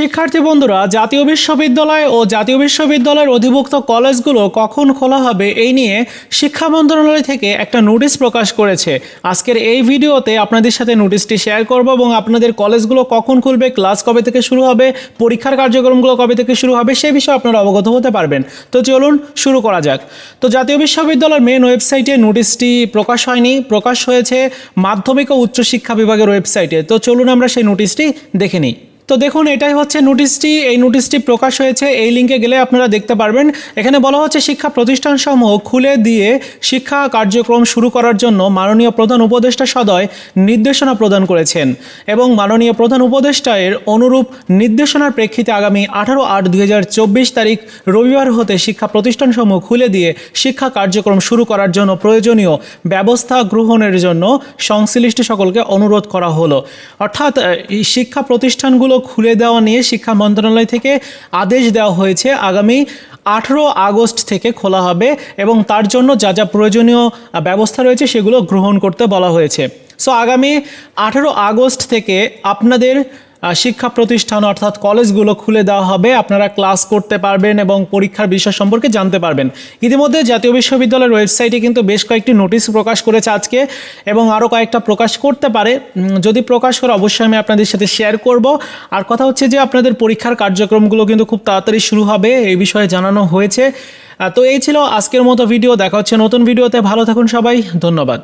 শিক্ষার্থী বন্ধুরা, জাতীয় বিশ্ববিদ্যালয় ও জাতীয় বিশ্ববিদ্যালয়ের অধিভুক্ত কলেজগুলো কখন খোলা হবে এই নিয়ে শিক্ষা মন্ত্রণালয় থেকে একটা নোটিশ প্রকাশ করেছে। আজকের এই ভিডিওতে আপনাদের সাথে নোটিশটি শেয়ার করব এবং আপনাদের কলেজগুলো কখন খুলবে, ক্লাস কবে থেকে শুরু হবে, পরীক্ষার কার্যক্রমগুলো কবে থেকে শুরু হবে সেই বিষয়ে আপনারা অবগত হতে পারবেন। তো চলুন শুরু করা যাক। তো জাতীয় বিশ্ববিদ্যালয়ের মেন ওয়েবসাইটে নোটিশটি প্রকাশ হয়নি, প্রকাশ হয়েছে মাধ্যমিক ও উচ্চশিক্ষা বিভাগের ওয়েবসাইটে। তো চলুন আমরা সেই নোটিশটি দেখে নিই। তো দেখুন, এটাই হচ্ছে নোটিশটি। এই নোটিশটি প্রকাশ হয়েছে, এই লিঙ্কে গেলে আপনারা দেখতে পারবেন। এখানে বলা হচ্ছে, শিক্ষা প্রতিষ্ঠানসমূহ খুলে দিয়ে শিক্ষা কার্যক্রম শুরু করার জন্য মাননীয় প্রধান উপদেষ্টা সদয় নির্দেশনা প্রদান করেছেন এবং মাননীয় প্রধান উপদেষ্টা এর অনুরূপ নির্দেশনার প্রেক্ষিতে আগামী আঠারো আট দুই তারিখ রবিবার হতে শিক্ষা প্রতিষ্ঠানসমূহ খুলে দিয়ে শিক্ষা কার্যক্রম শুরু করার জন্য প্রয়োজনীয় ব্যবস্থা গ্রহণের জন্য সংশ্লিষ্ট সকলকে অনুরোধ করা হলো। অর্থাৎ শিক্ষা প্রতিষ্ঠানগুলো খুলে দেওয়া নিয়ে শিক্ষা মন্ত্রণালয় থেকে আদেশ দেওয়া হয়েছে। আগামী আঠেরো আগস্ট থেকে খোলা হবে এবং তার জন্য যা যা প্রয়োজনীয় ব্যবস্থা রয়েছে সেগুলো গ্রহণ করতে বলা হয়েছে। সো আগামী আঠেরো আগস্ট থেকে আপনাদের শিক্ষা প্রতিষ্ঠান অর্থাৎ কলেজগুলো খুলে দেওয়া হবে। আপনারা ক্লাস করতে পারবেন এবং পরীক্ষার বিষয় সম্পর্কে জানতে পারবেন। ইতিমধ্যে জাতীয় বিশ্ববিদ্যালয়ের ওয়েবসাইটে কিন্তু বেশ কয়েকটি নোটিশ প্রকাশ করেছে আজকে এবং আরও কয়েকটা প্রকাশ করতে পারে। যদি প্রকাশ করে অবশ্যই আমি আপনাদের সাথে শেয়ার করব। আর কথা হচ্ছে যে আপনাদের পরীক্ষার কার্যক্রমগুলো কিন্তু খুব তাড়াতাড়ি শুরু হবে, এই বিষয়ে জানানো হয়েছে। তো এই ছিল আজকের মতো ভিডিও, দেখা হচ্ছে নতুন ভিডিওতে। ভালো থাকুন সবাই, ধন্যবাদ।